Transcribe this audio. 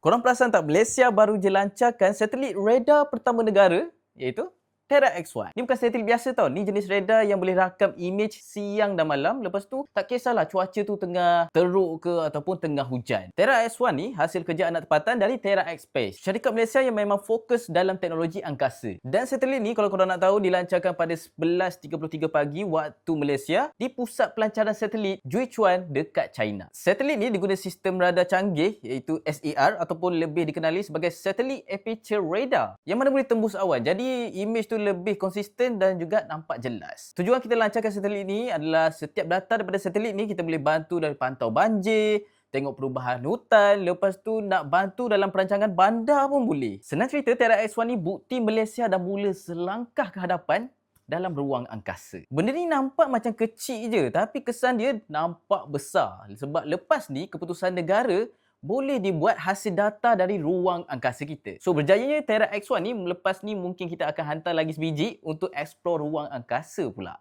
Korang perasan tak Malaysia baru je lancarkan satelit radar pertama negara iaitu Terra X1. Ni bukan satelit biasa tau. Ni jenis radar yang boleh rakam image siang dan malam. Lepas tu tak kisahlah cuaca tu tengah teruk ke ataupun tengah hujan. Terra X1 ni hasil kerja anak tempatan dari Terra X Space. Syarikat Malaysia yang memang fokus dalam teknologi angkasa. Dan satelit ni kalau korang nak tahu dilancarkan pada 11.33 pagi waktu Malaysia di pusat pelancaran satelit Juichuan dekat China. Satelit ni diguna sistem radar canggih iaitu SAR ataupun lebih dikenali sebagai Satellite Aperture Radar yang mana boleh tembus awan. Jadi image tu lebih konsisten dan juga nampak jelas. Tujuan kita lancarkan satelit ni adalah setiap data daripada satelit ni kita boleh bantu dari pantau banjir, tengok perubahan hutan, lepas tu nak bantu dalam perancangan bandar pun boleh. Senang cerita, Terra X1 ni bukti Malaysia dah mula selangkah ke hadapan dalam ruang angkasa. Benda ni nampak macam kecil je tapi kesan dia nampak besar. Sebab lepas ni keputusan negara boleh dibuat hasil data dari ruang angkasa kita. So berjayanya Terra X1 ni lepas ni mungkin kita akan hantar lagi sebiji untuk explore ruang angkasa pula.